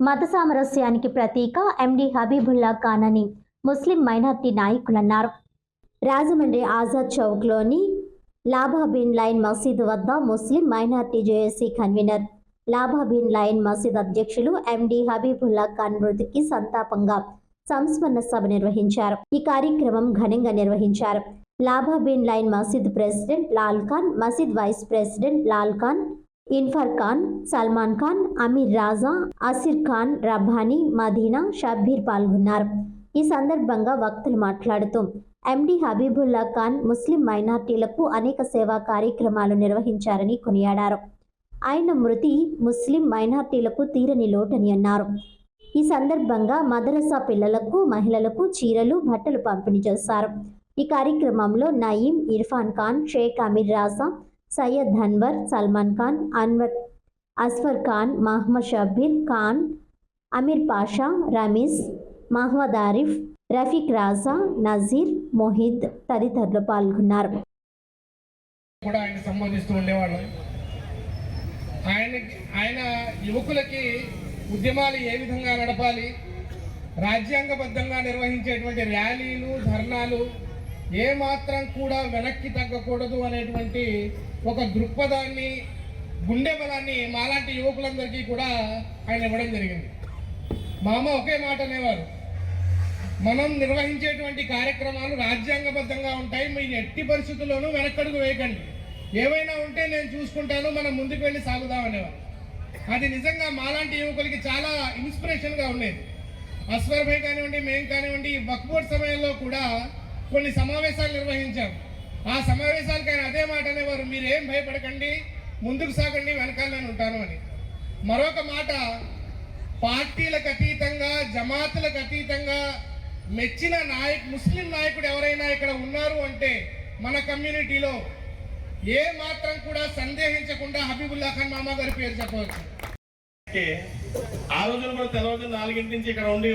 మత సామరస్యానికి ప్రతీక ఎండి హబీబుల్లా ఖాన్ అని ముస్లిం మైనార్టీ నాయకులన్నారు. రాజమండ్రి ఆజాద్ చౌక్లోని లాభాబిన్ లైన్ మసీదు వద్ద ముస్లిం మైనార్టీ జేఏసీ కన్వీనర్ లాభాబిన్ లైన్ మసీద్ అధ్యక్షులు ఎండి హబీబుల్లా ఖాన్ మృతికి సంతాపంగా సంస్మరణ సభ నిర్వహించారు. ఈ కార్యక్రమం ఘనంగా నిర్వహించారు. లాభాబిన్ లైన్ మసీద్ ప్రెసిడెంట్ లాల్ ఖాన్ మసీద్ వైస్ ప్రెసిడెంట్ లాల్ ఖాన్ ఇన్ఫర్ ఖాన్ సల్మాన్ ఖాన్ అమీర్ రాజా అసిర్ ఖాన్ రబ్బానీ మదీనా షబ్బీర్ పాల్గొన్నారు. ఈ సందర్భంగా వక్తలు మాట్లాడుతూ ఎండి హబీబుల్లా ఖాన్ ముస్లిం మైనార్టీలకు అనేక సేవా కార్యక్రమాలు నిర్వహించారని కొనియాడారు. ఆయన మృతి ముస్లిం మైనార్టీలకు తీరని లోటని అన్నారు. ఈ సందర్భంగా మదరసా పిల్లలకు మహిళలకు చీరలు బట్టలు పంపిణీ చేశారు. ఈ కార్యక్రమంలో నయీం ఇర్ఫాన్ ఖాన్ షేక్ అమీర్ రాజా సయ్యద్ అన్వర్ సల్మాన్ ఖాన్ అన్వర్ అస్ఫర్ ఖాన్ మహ్మద్ షబ్బీర్ ఖాన్ అమీర్ పాషా రమీస్ మహ్మద్ ఆరిఫ్ రఫీక్ రాజా నజీర్ మొహిద్ తదితరులు పాల్గొన్నారు. కూడా ఆయన సంబంధిస్తూ ఉండేవాళ్ళం. ఆయన యువకులకి ఉద్యమాలు ఏ విధంగా నడపాలి రాజ్యాంగబద్ధంగా నిర్వహించేటువంటి ర్యాలీలు ధర్నాలు ఏమాత్రం కూడా వెనక్కి తగ్గకూడదు అనేటువంటి ఒక దృక్పథాన్ని గుండె బలాన్ని మాలాంటి యువకులందరికీ కూడా ఆయన ఇవ్వడం జరిగింది. మా అమ్మ ఒకే మాట అనేవారు. మనం నిర్వహించేటువంటి కార్యక్రమాలు రాజ్యాంగబద్ధంగా ఉంటాయి మీ ఎట్టి పరిస్థితుల్లోనూ వెనక్కడుగు వేయకండి. ఏవైనా ఉంటే నేను చూసుకుంటాను మనం ముందుకు వెళ్ళి సాగుదాం అనేవారు. అది నిజంగా మాలాంటి యువకులకి చాలా ఇన్స్పిరేషన్గా ఉండేది. అస్వర్ భాయ్ కానివ్వండి మేము కానివ్వండి వక్బోర్డ్ సమయంలో కూడా కొన్ని సమావేశాలు నిర్వహించాం. ఆ సమావేశాలకు ఆయన అదే మాట అనేవారు మీరు ఏం భయపడకండి ముందుకు సాగండి వెనకాల నేను ఉంటాను అని. మరొక మాట పార్టీలకు అతీతంగా జమాతులకు అతీతంగా మెచ్చిన నాయక్ ముస్లిం నాయకుడు ఎవరైనా ఇక్కడ ఉన్నారు అంటే మన కమ్యూనిటీలో ఏ మాత్రం కూడా సందేహించకుండా హబీబుల్లా ఖాన్ మామా గారి పేరు చెప్పవచ్చు. ఆ రోజున కూడా తెల్లవారు నాలుగింటి నుంచి ఇక్కడ ఉండి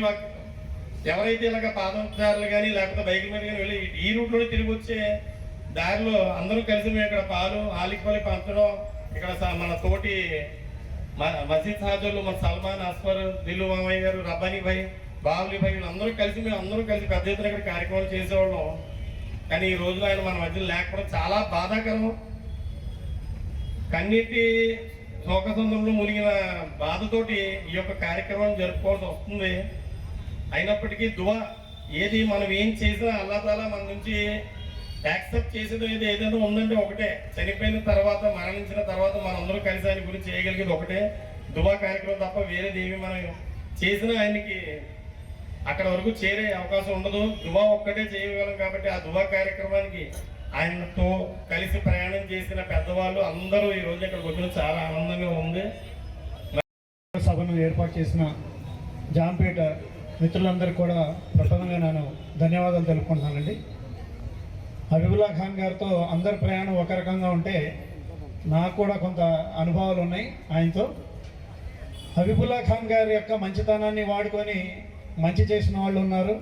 ఎవరైతే ఇలాగ పాదచారులు కానీ లేకపోతే బైక్ మీద కానీ వెళ్ళి ఈ రూట్లోనే తిరిగి వచ్చే దారిలో అందరూ కలిసి మేము ఇక్కడ పాలు ఆలికపల్లి పంచడం ఇక్కడ స- మన తోటి మ- మసీద్ హాజర్లు మన సల్మాన్ అస్ఫర్ దిల్లు మామయ్య గారు రబ్బానీ భాయ్ బాబులి భాయ్ వీళ్ళందరూ కలిసి మేము అందరూ కలిసి పెద్ద ఎత్తున ఇక్కడ కార్యక్రమాలు చేసేవాళ్ళం. కానీ ఈ రోజులో ఆయన మన మధ్యలో లేకపోవడం చాలా బాధాకరం కన్నీటి శోకసందంలో మునిగిన బాధతోటి ఈ యొక్క కార్యక్రమం జరుపుకోవాల్సి వస్తుంది. అయినప్పటికీ దువా ఏది మనం ఏం చేసినా అల్లా తాలా మన నుంచి యాక్సెప్ట్ చేసేది ఏది ఏదైనా ఉందంటే ఒకటే. చనిపోయిన తర్వాత మరణించిన తర్వాత మనందరూ కలిసి ఆయన గురించి చేయగలిగేది ఒకటే. దువా కార్యక్రమం తప్ప వేరేది ఏమి మనం చేసినా ఆయనకి అక్కడ వరకు చేరే అవకాశం ఉండదు. దువా ఒక్కటే చేయగలం కాబట్టి ఆ దువా కార్యక్రమానికి ఆయనతో కలిసి ప్రయాణం చేసిన పెద్దవాళ్ళు అందరూ ఈ రోజు ఇక్కడికి వచ్చిన చాలా ఆనందంగా ఉంది. సభను ఏర్పాటు చేసిన జాంపేట మిత్రులందరికీ కూడా ప్రథమంగా నేను ధన్యవాదాలు తెలుపుకుంటున్నానండి. హబీబుల్లా ఖాన్ గారితో అందరి ప్రయాణం ఒక రకంగా ఉంటే నాకు కూడా కొంత అనుభవాలు ఉన్నాయి ఆయనతో. హబీబుల్లా ఖాన్ గారి యొక్క మంచితనాన్ని వాడుకొని మంచి చేసిన వాళ్ళు ఉన్నారు.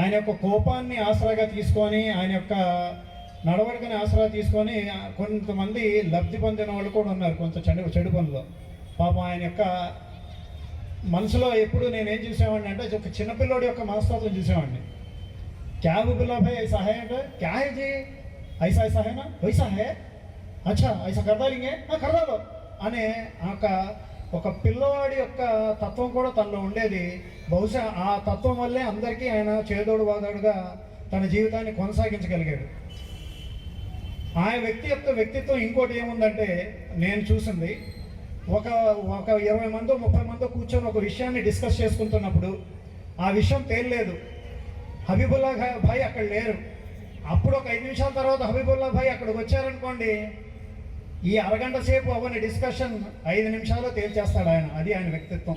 ఆయన యొక్క కోపాన్ని ఆసరాగా తీసుకొని ఆయన యొక్క నడవడికని ఆసరా తీసుకొని కొంతమంది లబ్ధి పొందిన వాళ్ళు కూడా ఉన్నారు కొంత చెడు చెడు పనులు పాపం ఆయన యొక్క మనసులో ఎప్పుడు నేనేం చూసేవాడిని అంటే ఒక చిన్నపిల్లోడి యొక్క మనస్తత్వం చూసేవాడిని. క్యా పిల్లభాయ్ ఐ సహాయ అంటే క్యా హై ఐసా సహాయనా హైనా వైసా హై అచ్చా ఐసా కర్దాలింగే కర్దాలో అనే ఒక ఒక పిల్లవాడి యొక్క తత్వం కూడా తనలో ఉండేది. బహుశా ఆ తత్వం వల్లే అందరికీ ఆయన చేదోడు వాదోడుగా తన జీవితాన్ని కొనసాగించగలిగాడు. ఆ వ్యక్తి యొక్క వ్యక్తిత్వం ఇంకోటి ఏముందంటే నేను చూసింది ఒక ఒక ఇరవై మందో ముప్పై మందో కూర్చొని ఒక విషయాన్ని డిస్కస్ చేసుకుంటున్నప్పుడు ఆ విషయం తేలలేదు. హబీబుల్లా భాయ్ అక్కడ లేరు. అప్పుడు ఒక ఐదు నిమిషాల తర్వాత హబీబుల్లా భాయ్ అక్కడికి వచ్చారనుకోండి ఈ అరగంట సేపు అవన్నీ డిస్కషన్ ఐదు నిమిషాల్లో తేల్చేస్తాడు ఆయన. అది ఆయన వ్యక్తిత్వం.